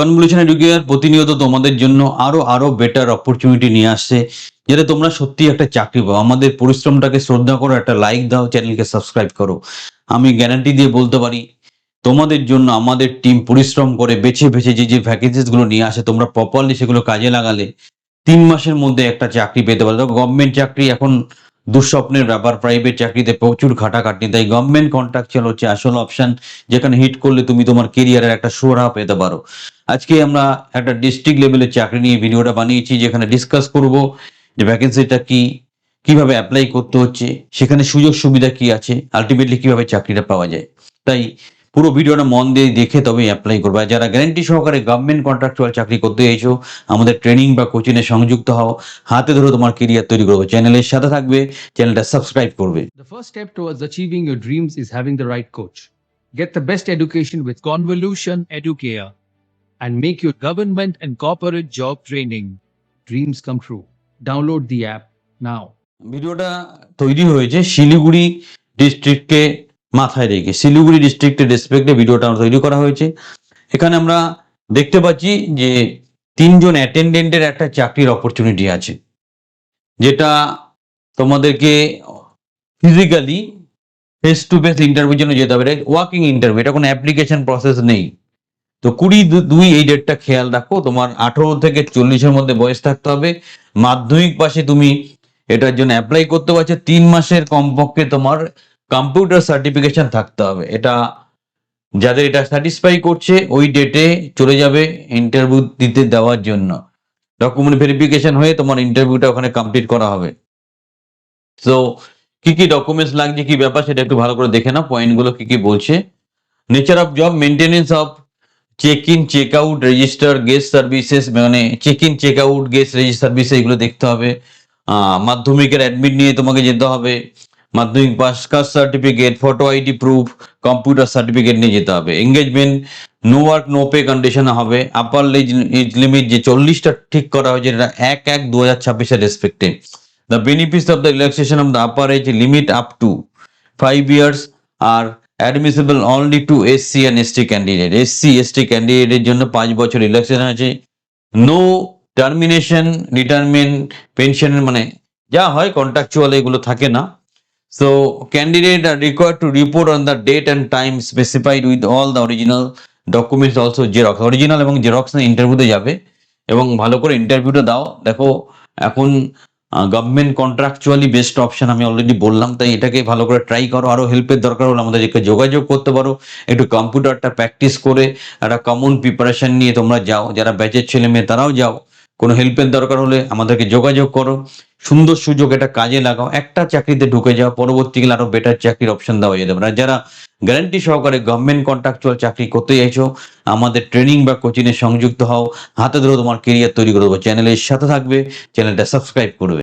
Convolution educare প্রতিনিয়ত তোমাদের জন্য আরও আরও বেটার অপরচুনিটি নিয়ে আসছে, যাতে তোমরা সত্যি একটা চাকরি পাও। আমাদের পরিশ্রমটাকে শ্রদ্ধা করো, একটা লাইক দাও চ্যানেলকে সাবস্ক্রাইব করো। আমি গ্যারান্টি দিয়ে বলতে পারি, তোমাদের জন্য আমাদের টিম পরিশ্রম করে বেছে বেছে যে যে ভ্যাকেন্সিসগুলো নিয়ে আসে, তোমরা প্রপারলি সেগুলো কাজে লাগালে তিন মাসের মধ্যে একটা চাকরি পেতে পারো। গভর্নমেন্ট চাকরি এখন দুঃস্বপ্নের ব্যাপার প্রাইভেট চাকরিতে প্রচুর খাটাখাটনি তাই গভর্নমেন্ট কন্ট্রাকচুয়াল হচ্ছে, আসল অপশন যেখানে হিট করলে তুমি তোমার কেরিয়ারের একটা সোরা পেতে পারো। আজকে আমরা একটা ডিস্ট্রিক্ট লেভেলের চাকরি নিয়ে ভিডিওটা বানিয়েছি, যেখানে ডিসকাস করব যে ভ্যাকেন্সিটা কি, কীভাবে অ্যাপ্লাই করতে হচ্ছে, সেখানে সুযোগ সুবিধা কি আছে আলটিমেটলি কীভাবে চাকরিটা পাওয়া যায়। তাই পুরো ভিডিওটা মন দিয়ে দেখে তবে অ্যাপ্লাই করবে। যারা গ্যারেন্টি সহকারে গভর্নমেন্ট কন্ট্রাক্টুয়াল চাকরি করতে এসো আমাদের ট্রেনিং বা কোচিংয়ে সংযুক্ত হও। হাতে ধরে তোমার ক্যারিয়ার তৈরি করবে। চ্যানেলের সাথে থাকবে চ্যানেলটা সাবস্ক্রাইব করবে। The first step towards achieving your dreams is having the right coach get the best education with Convolution Educare and make your government end corporate job training dreams come true download the app now ভিডিওটা তৈরি হয়েছে শিলিগুড়ি ডিস্ট্রিক্টে মাথায় রেখে। শিলিগুড়ি ডিস্ট্রিক্টের রেসপেক্টে ভিডিওটা তৈরি করা হয়েছে। এখানে আমরা দেখতে পাচ্ছি যে তিনজন অ্যাটেন্ডেন্টের একটা চাকরির অপরচুনিটি আছে। যেটা তোমাদেরকে ফিজিক্যালি ফেস টু ফেস ইন্টারভিউর জন্য যেতে হবে। ওয়ার্কিং ইন্টারভিউ এটা কোনো অ্যাপ্লিকেশন প্রসেস নেই। তো কুড়ি দুই এই ডেটটা খেয়াল রাখো। তোমার আঠারো থেকে চল্লিশের মধ্যে বয়স থাকতে হবে। মাধ্যমিক পাশে তুমি এটার জন্য অ্যাপ্লাই করতে পারছ। তিন মাসের কমপক্ষে তোমার কম্পিউটার সার্টিফিকেশন থাকতে হবে। এটা যাদের এটা স্যাটিসফাই করছে, ওই ডেটে চলে যাবে ইন্টারভিউ দিতে দেওয়ার জন্য। ডকুমেন্ট ভেরিফিকেশন হয়ে তোমার ইন্টারভিউটা ওখানে কমপ্লিট করা হবে। তো কি কি ডকুমেন্টস লাগছে, কি ব্যাপার, সেটা একটু ভালো করে দেখে নাও। পয়েন্টগুলো কি কি বলছে। Nature of job maintenance of check in check out register guest services মানে check in check out guest register service এগুলো দেখতে হবে। মাধ্যমিকের অ্যাডমিট নিয়ে তোমাকে যেতে হবে। মাধ্যমিক pass caste certificate photo ID proof computer certificate নিয়ে যেতে হবে। Engagement no work no pay condition হবে। আপার এজ লিমিট যে চল্লিশটা ঠিক করা হয়েছে এটা এক এক দু হাজার ছাব্বিশের রেসপেক্টে the benefits of the relaxation of the upper age limit up to five years are admissible only to SC and ST candidate SC ST ক্যান্ডিডেটের জন্য পাঁচ বছর রিল্যাক্সেশন আছে। নো টার্মিনেশন রিটায়ারমেন্ট পেনশনের মানে যা হয় কন্ট্রাকচুয়াল এগুলো থাকে না। So candidate are required to report on the date and time specified with all the original documents also xerox original এবং জেরক্স নিয়ে ইন্টারভিউতে যাবে এবং ভালো করে ইন্টারভিউটা দাও। দেখো, এখন গভর্নমেন্ট কন্ট্রাকচুয়ালি বেস্ট অপশন আমি অলরেডি বললাম, তাই এটাকে ভালো করে ট্রাই করো। আরও হেল্পের দরকার হলে আমাদেরকে যোগাযোগ করতে পারো। একটু কম্পিউটারটা প্র্যাকটিস করে, একটা কমন প্রিপারেশন নিয়ে তোমরা যাও। যারা ব্যাচের ছেলে মেয়ে, তারাও যাও। কোনো হেল্পের দরকার হলে আমাদেরকে যোগাযোগ করো। সুন্দর সুযোগ এটা কাজে লাগাও। একটা চাকরিতে ঢুকে যাও, পরবর্তীকালে আরও বেটার চাকরির অপশন দেওয়া যেতে পারে। যারা গ্যারান্টি সহকারে গভর্নমেন্ট কন্ট্রাকচুয়াল চাকরি করতে চাইছো, আমাদের ট্রেনিং বা কোচিং এ সংযুক্ত হও। হাতে ধরে তোমার কেরিয়ার তৈরি করে দেবো। চ্যানেলের সাথে থাকবে চ্যানেলটা সাবস্ক্রাইব করবে।